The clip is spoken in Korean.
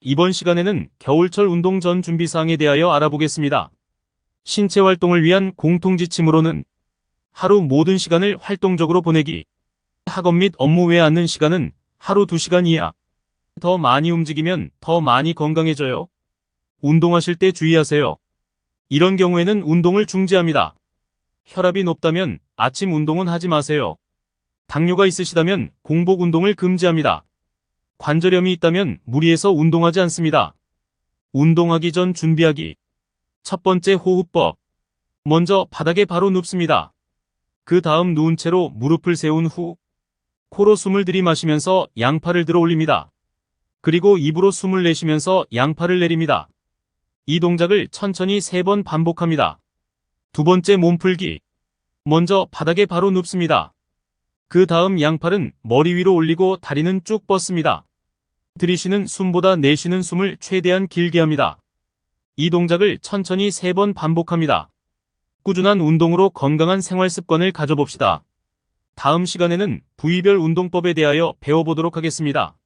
이번 시간에는 겨울철 운동 전 준비사항에 대하여 알아보겠습니다. 신체 활동을 위한 공통지침으로는 하루 모든 시간을 활동적으로 보내기, 학업 및 업무 외에 앉는 시간은 하루 2시간 이하, 더 많이 움직이면 더 많이 건강해져요. 운동하실 때 주의하세요. 이런 경우에는 운동을 중지합니다. 혈압이 높다면 아침 운동은 하지 마세요. 당뇨가 있으시다면 공복 운동을 금지합니다. 관절염이 있다면 무리해서 운동하지 않습니다. 운동하기 전 준비하기. 첫 번째 호흡법. 먼저 바닥에 바로 눕습니다. 그 다음 누운 채로 무릎을 세운 후 코로 숨을 들이마시면서 양팔을 들어 올립니다. 그리고 입으로 숨을 내쉬면서 양팔을 내립니다. 이 동작을 천천히 세번 반복합니다. 두 번째 몸풀기. 먼저 바닥에 바로 눕습니다. 그 다음 양팔은 머리 위로 올리고 다리는 쭉 뻗습니다. 들이쉬는 숨보다 내쉬는 숨을 최대한 길게 합니다. 이 동작을 천천히 세번 반복합니다. 꾸준한 운동으로 건강한 생활 습관을 가져봅시다. 다음 시간에는 부위별 운동법에 대하여 배워보도록 하겠습니다.